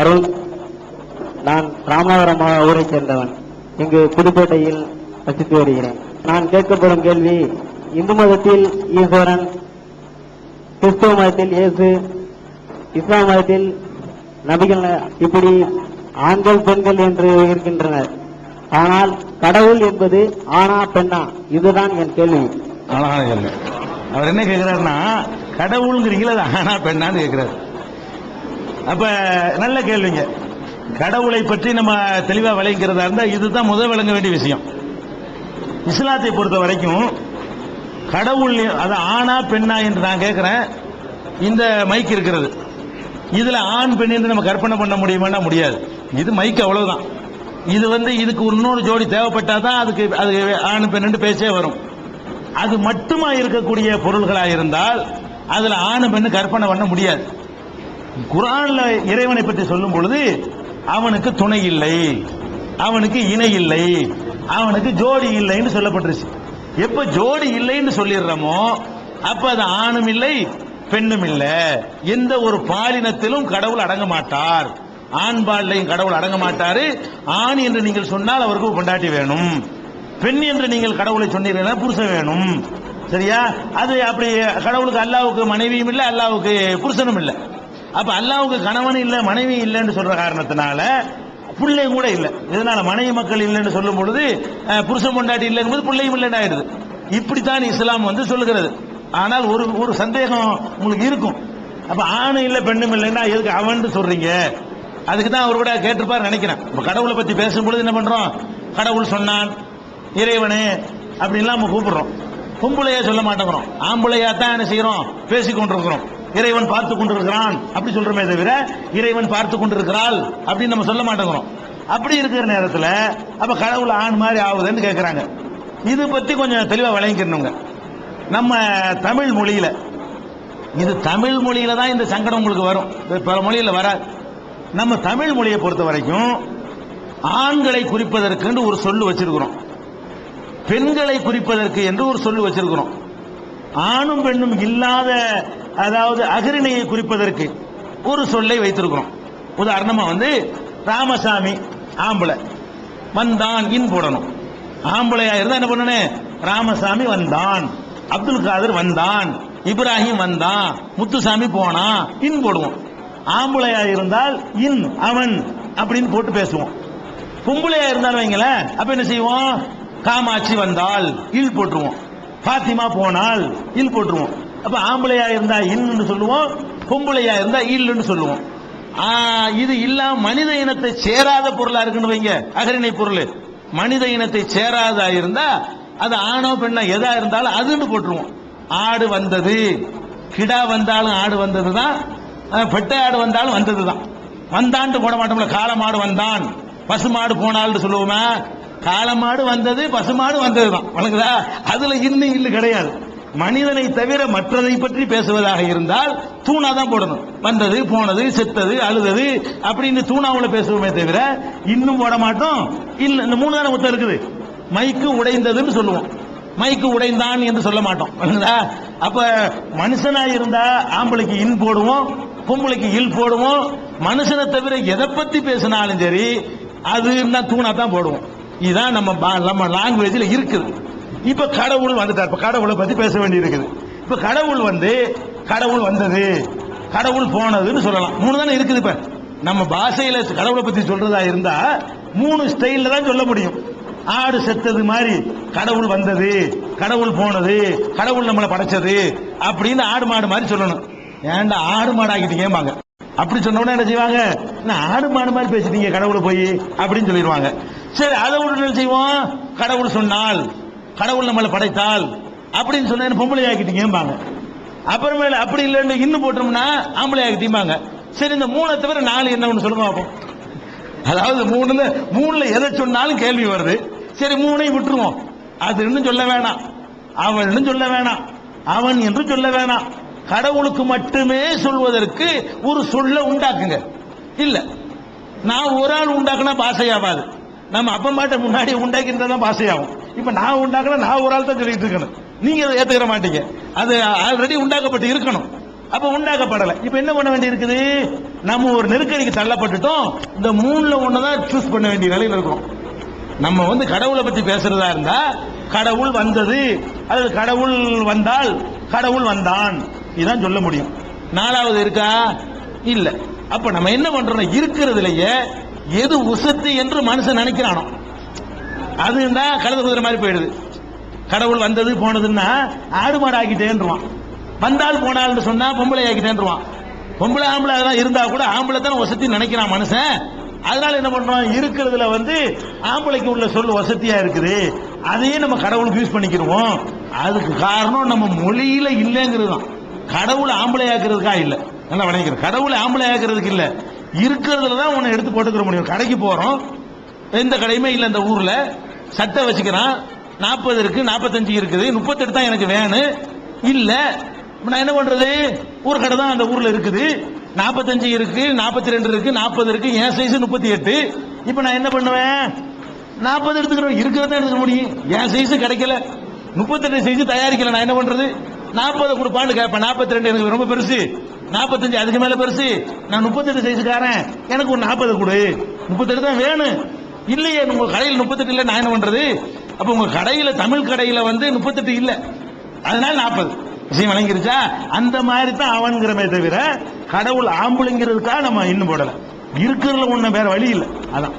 அருள். நான் ராமாவரம் ஊரைச் சேர்ந்தவன். இங்கு புதுக்கோட்டையில் வசித்து வருகிறேன். நான் கேட்கப்படும் கேள்வி இந்து மதத்தில் ஈஸ்வரன் கிறிஸ்துவ மதத்தில் இயேசு இஸ்லாம் மதத்தில் நபிகள் இப்படி ஆண்கள் பெண்கள் என்று இருக்கின்றனர். ஆனால் கடவுள் என்பது ஆனா பெண்ணா? இதுதான் என் கேள்வி. அழகான கேள்வி. அவர் என்ன கேட்கிறாருன்னா கடவுள்ங்கிறீங்களா அது ஆனா பெண்ணான்னு கேட்கிறாரு. அப்ப நல்ல கேள்விங்க. கடவுளை பற்றி நம்ம தெளிவா விளங்கிறதா இருந்தா இதுதான் முதல் விளங்க வேண்டிய விஷயம். இஸ்லாத்தை பொறுத்த வரைக்கும் கடவுள் அது ஆணா பெண்ணா என்று நான் கேட்கிறேன் இந்த மைக் இருக்கிறது. இதுல ஆண் பெண் என்று நம்ம கற்பனை பண்ண முடியுமானா முடியாது. இது மைக் அவ்வளவுதான். இது வந்து இதுக்கு இன்னொரு ஜோடி தேவைப்பட்டாதான் அதுக்கு அது ஆண் பெண் பேச்சே வரும். அது மட்டுமா இருக்கக்கூடிய பொருள்களா இருந்தால் அதுல ஆண் பெண்ணு கற்பனை பண்ண முடியாது. குரான்ல இறைவனை பற்றி சொல்லும் பொழுது அவனுக்கு துணை இல்லை அவனுக்கு இணை இல்லை அவனுக்கு ஜோடி இல்லைன்னு சொல்லப்பட்டுருச்சு. எப்ப ஜோடி இல்லைன்னு சொல்லிடுறோமோ அப்ப அது ஆணும் இல்லை பெண்ணும் இல்லை. எந்த ஒரு பாலினத்திலும் கடவுள் அடங்க மாட்டார். ஆண்பால்லையும் கடவுள் அடங்க மாட்டாரு. ஆண் என்று நீங்கள் சொன்னால் அவருக்கு பொண்டாட்டி வேணும். பெண் என்று நீங்கள் கடவுளை சொன்னீங்கன்னா புருஷன் வேணும். சரியா? அது அப்படி கடவுளுக்கு அல்லாவுக்கு மனைவியும் இல்லை அல்லாவுக்கு புருஷனும் இல்லை. அப்ப அல்லாவுக்கு கணவன் இல்லை மனைவி இல்லைன்னு சொல்ற காரணத்தினால பிள்ளையும் கூட இல்லை. இதனால மனைவி மக்கள் இல்லைன்னு சொல்லும் பொழுது புருஷன் பொண்டாட்டி இல்லைங்கும்போது பிள்ளையும் இல்லைன்னு ஆயிடுது. இப்படித்தான் இஸ்லாம் வந்து சொல்லுகிறது. ஆனால் ஒரு ஒரு சந்தேகம் உங்களுக்கு இருக்கும். அப்ப ஆணும் இல்லை பெண்ணும் இல்லைன்னா எதுக்கு அவன் சொல்றீங்க? அதுக்கு தான் அவர் கூட கேட்டிருப்பார் நினைக்கிறேன். இப்ப கடவுளை பத்தி பேசும்பொழுது என்ன பண்றோம்? கடவுள் சொன்னான் இறைவனே அப்படின்லாம் நம்ம கூப்பிடுறோம். பொம்பளையா சொல்ல மாட்டேங்கிறோம். ஆம்பளையா தான் என்ன செய்யறோம்? பேசிக்கொண்டிருக்கிறோம். இறைவன் பார்த்து கொண்டிருக்கிறான். அப்படி சொல்றமே தவிர இறைவன் பார்த்து கொண்டிருக்கிறாள் அப்படின்னு நம்ம சொல்ல மாட்டேங்கிறோம். அப்படி இருக்கிற நேரத்தில் அப்ப கடவுள் ஆண் மாதிரி ஆகுதுன்னு கேட்குறாங்க இது பத்தி கொஞ்சம் தெளிவாக விளங்கிக்கணுங்க. நம்ம தமிழ் மொழியில இது தமிழ் மொழியில தான் இந்த சங்கடம் உங்களுக்கு வரும். பிற பல மொழியில வராது. நம்ம தமிழ் மொழியை பொறுத்த வரைக்கும் ஆண்களை குறிப்பதற்குன்னு ஒரு சொல்லு வச்சிருக்கிறோம். பெண்களை குறிப்பதற்கு என்று ஒரு சொல்லு வச்சிருக்கிறோம். ஆணும் பெண்ணும் இல்லாத அதாவது அகரிணையை குறிப்பதற்கு ஒரு சொல்லை வைத்திருக்கிறோம். உதாரணமா வந்து ராமசாமி ஆம்பளை. வந்தான் இன் போடணும். ஆம்பளையா இருந்தா என்ன பண்ணணும் ராமசாமி வந்தான். அப்துல் காதர் வந்தான். இப்ராஹிம் வந்தான். முத்துசாமி போனான் இன் போடுவோம். ஆம்பளையா இருந்தால் இன் அவன் அப்படின்னு போட்டு பேசுவோம். பொம்பளையா இருந்தாலும் வைங்களேன் அப்ப என்ன செய்வோம்? காமாட்சி வந்தால் இல் போட்டுருவோம். பாத்திமா போனால் இல் போட்டுருவோம். அப்ப ஆம்பளையா இருந்தா இன்னு சொல்லுவோம் பொம்பளையா இருந்தா இல்லுன்னு சொல்லுவோம். இது இல்லாம மனித இனத்தை சேராத பொருளா இருக்குன்னு வைங்க அகரிணை பொருள். மனித இனத்தை சேராதா இருந்தா அது ஆணோ பெண்ணோ எதா இருந்தாலும் அதுன்னு போட்டுருவோம். ஆடு வந்தது கிடா வந்தாலும் ஆடு வந்தது தான் பெட்டை ஆடு வந்தாலும் வந்தது தான் வந்தான்ட்டு போட மாட்டோம்ல காலமாடு வந்தான். பசுமாடு போனால்னு சொல்லுவோமா? காலமாடு வந்தது பசுமாடு வந்தது தான் வழங்குதா அதுல இன்னும் இல்லு கிடையாது. மனிதனை தவிர மற்றதை பற்றி பேசுவதாக இருந்தால் தூணா தான் போடணும். வந்தது போனது செத்தது அழுதது அப்படின்னு தூணாவில் பேசுவோமே தவிர இன்னும் போட மாட்டோம். இல்லை இந்த மூணு தானே மொத்தம் இருக்குது. மைக்கு உடைந்ததுன்னு சொல்லுவோம். மைக்கு உடைந்தான் என்று சொல்ல மாட்டோம். இல்லைங்களா? அப்ப மனுஷனா இருந்தா ஆம்பளைக்கு இன் போடுவோம் பொம்பளைக்கு இல் போடுவோம். மனுஷனை தவிர எதை பத்தி பேசினாலும் சரி அது இருந்தா தூணா தான் போடுவோம். இதுதான் நம்ம பா- நம்ம லாங்குவேஜில் இருக்குது. இப்ப கடவுள் வந்துட்டார். இப்ப கடவுளை பத்தி பேச வேண்டி இருக்குது இப்ப கடவுள் வந்து கடவுள் வந்தது. கடவுள் போனதுன்னு சொல்லலாம். மூணு தானே இருக்குது இப்ப. நம்ம பாஷையில கடவுளை பத்தி சொல்றதா இருந்தா மூணு ஸ்டைல தான் சொல்ல முடியும். ஆடு செத்தது மாதிரி கடவுள் வந்தது கடவுள் போனது கடவுள் நம்மளை படைச்சது அப்படின்னு ஆடு மாடு மாதிரி சொல்லணும். ஏன்டா ஆடு மாடு ஆக்கிட்டீங்கம்பாங்க அப்படி சொன்ன உடனே என்ன செய்வாங்க? ஆடு மாடு மாதிரி பேசிட்டீங்க கடவுளை போய் அப்படின்னு சொல்லிடுவாங்க. சரி அதை ஒன்று என்ன செய்வோம்? கடவுள் சொன்னால் கடவுள் நம்மளை படைத்தால் அப்படின்னு சொன்னா பொம்பளை ஆக்கிட்டீங்கம்பாங்க அப்புறமேல அப்படி இல்லைன்னு இன்னும் போட்டோம்னா ஆம்பளை ஆக்கிட்டீங்க சரி இந்த மூணை தவிர நாலு என்ன ஒன்று சொல்லுங்க பார்ப்போம் அதாவது மூணுல மூணுல எதை சொன்னாலும் கேள்வி வருது. சரி மூணையும் விட்டுருவோம். அது இன்னும் சொல்ல வேணாம். அவன் சொல்ல வேணாம். அவன் என்று சொல்ல வேணாம். கடவுளுக்கு மட்டுமே சொல்வதற்கு ஒரு சொல்ல உண்டாக்குங்க. இல்ல. நான் ஒரு ஆள் உண்டாக்குனா பாசையாவாது. நம்ம அப்பமாட்ட முன்னாடி உண்டாக்கின்றதான் தான் பாசையாகும். இப்ப நான் உண்டாக்குனா நான் ஒரு ஆள் தான் சொல்லிட்டு இருக்கணும். நீங்க அதை ஏத்துக்கிற மாட்டீங்க. அது ஆல்ரெடி உண்டாக்கப்பட்டு இருக்கணும். அப்ப உண்டாக்கப்படல. இப்ப என்ன பண்ண வேண்டி இருக்குது நம்ம ஒரு நெருக்கடிக்கு தள்ளப்பட்டுட்டோம். இந்த மூணுல ஒண்ணுதான் சூஸ் பண்ண வேண்டிய நிலையில் இருக்கிறோம். நம்ம வந்து கடவுளை பத்தி பேசுறதா இருந்தா கடவுள் வந்தது. அல்லது கடவுள் வந்தால் கடவுள் வந்தான். இதுதான் சொல்ல முடியும். நாலாவது இருக்கா? இல்ல. அப்ப நம்ம என்ன பண்றோம் இருக்கிறதுலயே எது உசத்து என்று மனுஷன் நினைக்கிறானோ அது இருந்தால் கழுத குதிரை மாதிரி போயிடுது. கடவுள் வந்தது போனதுன்னா ஆடு மாடு ஆக்கிட்டேன்றான் வந்தால் போனால்னு சொன்னா பொம்பளை ஆக்கிட்டேன்றான் பொம்பளை ஆம்பளை தான் இருந்தா கூட ஆம்பளை தானே வசதி நினைக்கிறான் மனுஷன். அதனால என்ன பண்றோம்? இருக்கிறதுல வந்து ஆம்பளைக்கு உள்ள சொல் வசதியா இருக்குது. அதையே நம்ம கடவுளுக்கு யூஸ் பண்ணிக்கிடுவோம். அதுக்கு காரணம் நம்ம மொழியில இல்லைங்கிறது தான் கடவுள் ஆம்பளை இல்லை. நல்லா வணங்கிக்கிறேன் கடவுளை ஆம்பளை இல்லை. இருக்கிறதுல தான் உன்னை எடுத்து போட்டுக்கிற முடியும். கடைக்கு போறோம் எந்த கடையுமே இல்லை இந்த ஊரில். சட்டை வச்சுக்கிறான். நாற்பது இருக்குது நாற்பத்தஞ்சு இருக்குது. முப்பத்தெட்டு தான் எனக்கு வேணும் இல்லை. நான் என்ன பண்ணுறது ஊர் கடை தான் அந்த ஊரில் இருக்குது. நாற்பத்தஞ்சு இருக்கு நாற்பத்தி ரெண்டு இருக்கு நாற்பது இருக்கு. என் சைஸ் முப்பத்தி எட்டு இப்போ நான் என்ன பண்ணுவேன்? நாற்பது எடுத்துக்கிறோம். இருக்கிறத எடுத்துக்க முடியும். என் சைஸ் கிடைக்கல. முப்பத்தெட்டு சைஸ் தயாரிக்கல. நான் என்ன பண்ணுறது நாற்பது கொடுப்பான்னு கேட்பேன் நாற்பத்தி ரெண்டு எனக்கு ரொம்ப பெருசு. நாற்பத்தஞ்சு அதுக்கு மேலே பெருசு. நான் முப்பத்தெட்டு சைஸுக்காரன் எனக்கு ஒரு நாற்பது கொடு. முப்பத்தெட்டு தான் வேணும். இல்லையே உங்க கடையில் முப்பத்தெட்டு இல்லை நான் என்ன பண்றது? அப்ப உங்க கடையில தமிழ் கடையில வந்து முப்பத்தெட்டு இல்லை. அதனால நாற்பது விஷயம் வழங்கிருச்சா அந்த மாதிரி தான் அவன்கிறமே தவிர கடவுள் ஆம்புலங்கிறதுக்காக நம்ம இன்னும் போடல. இருக்கிறதுல ஒன்றும் வேற வழி இல்லை. அதான்.